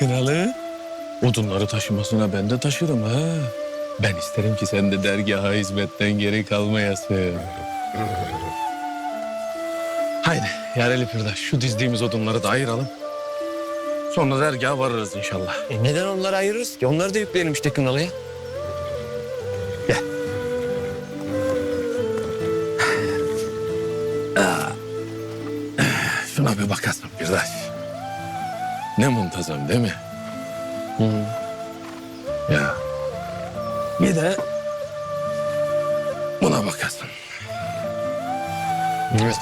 Kınalı. Odunları taşımasına ben de taşırım ha. Ben isterim ki sen de dergaha hizmetten geri kalmayasın. Haydi yareli pirdaş şu dizdiğimiz odunları da ayıralım. Sonra dergaha varırız inşallah. E neden onları ayırırız ki? Onları da yükleyelim işte Kınalı'ya. Şuna bir bakasın pirdaş. Ne muntazam değil mi? Ya. Bir de buna bakasın. Evet.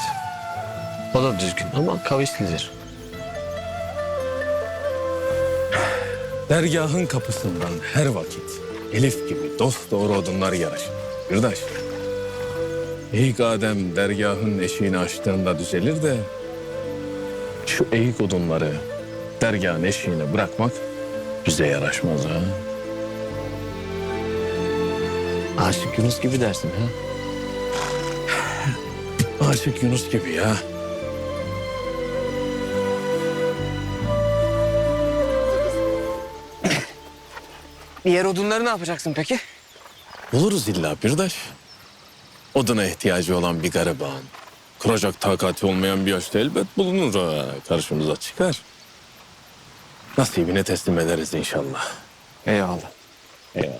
O da düzgün ama kavislidir. Dergahın kapısından her vakit Elif gibi dost doğru odunlar yaraşır. Pirdaş. İlk Adem dergahın eşiğini açtığında düzelir de şu eğik odunları dergahın eşiğine bırakmak bize yaraşmaz ha. Aşık Yunus gibi dersin ha? Aşık Yunus gibi ya. Diğer odunları ne yapacaksın peki? Buluruz illa birdaş. Oduna ihtiyacı olan bir gariban. Kuracak takati olmayan bir yaşta elbet bulunur ha. Karşımıza çıkar. Nasibine teslim ederiz inşallah. Eyvallah. Eyvallah.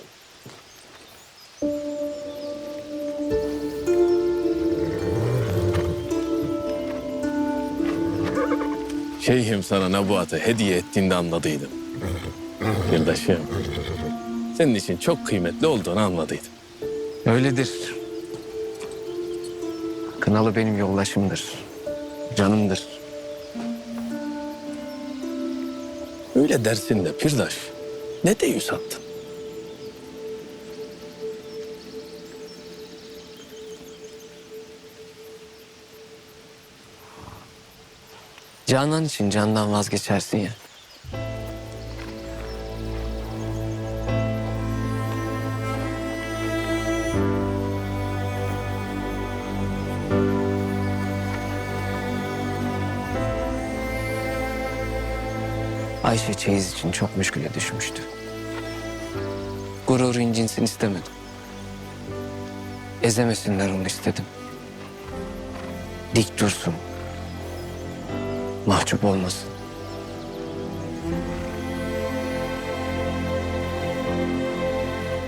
Şeyhim sana Nebuat'ı hediye ettiğinde anladıydım. Birdaşım. Senin için çok kıymetli olduğunu anladıydım. Öyledir. Kınalı benim yoldaşımdır. Canımdır. Öyle dersin de Pirdaş. Ne de attın? Canan için candan vazgeçersin ya. Ayşe çeyiz için çok müşküle düşmüştü. Gurur incinsin istemedim. Ezemesinler onu istedim. Dik dursun. Mahcup olmasın.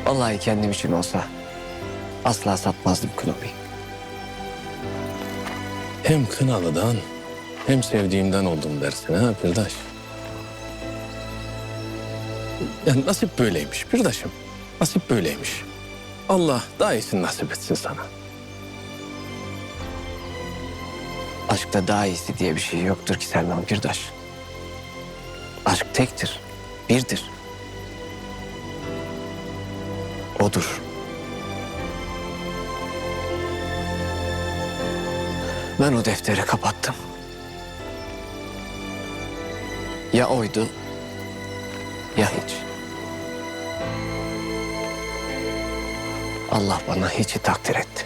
Vallahi kendim için olsa asla satmazdım Kınalı'yı. Hem Kınalı'dan hem sevdiğimden oldum dersin ha Pirdaş. Ya nasip böyleymiş Pirdaş'ım. Nasip böyleymiş. Allah daha iyisini nasip etsin sana. Aşkta daha iyisi diye bir şey yoktur ki Selman Pirdaş. Aşk tektir, birdir. Odur. Ben o defteri kapattım. Ya oydu ya hiç. Allah bana hiçi takdir etti.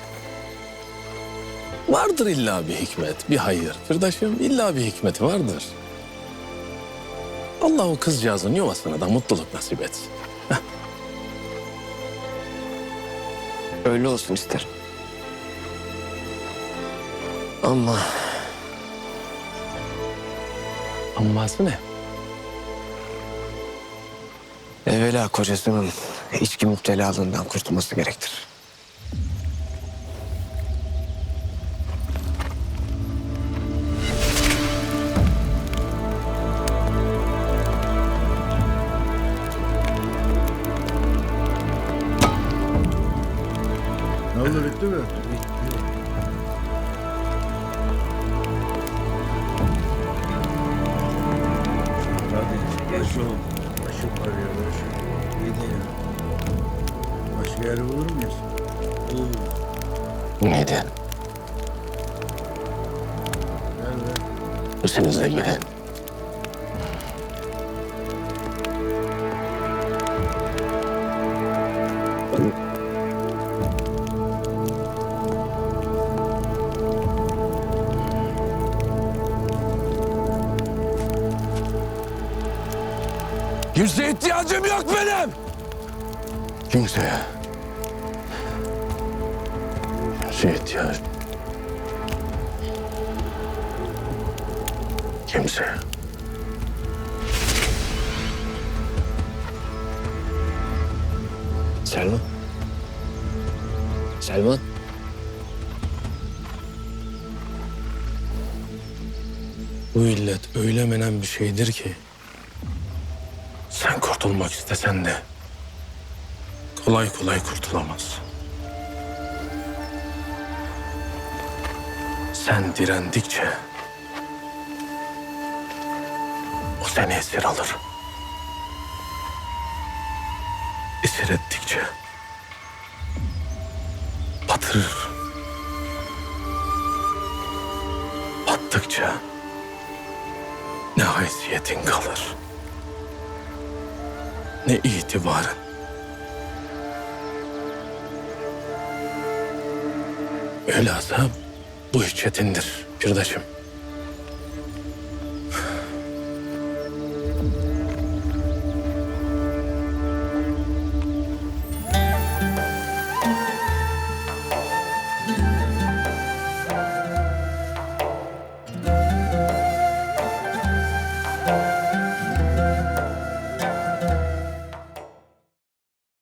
Vardır illa bir hikmet, bir hayır. Pirdaş'ım illa bir hikmeti vardır. Allah o kızcağızın yuvasına da mutluluk nasip etsin. Öyle olsun isterim. Ama Amması ne? Evvela kocasının içki müptelalığından kurtulması gerektir. Ne oldu bitti mi? Hadi ol. Başım ağrıyor başım. İyi de ya. Başka yer bulur muyuz? Buluruz. Neydi? Nerede? Üstünüze giden. Kimseye ihtiyacım yok benim. Kimseye. Kimseye ihtiyacım. Kimseye. Selman. Selman. Bu illet öyle menen bir şeydir ki kurtulmak istesen de kolay kolay kurtulamazsın. Sen direndikçe o seni esir alır. Esir ettikçe batırır. Battıkça ne haysiyetin kalır. Ne itibarın. Velhasıl bu hiç çetindir, birdaşım.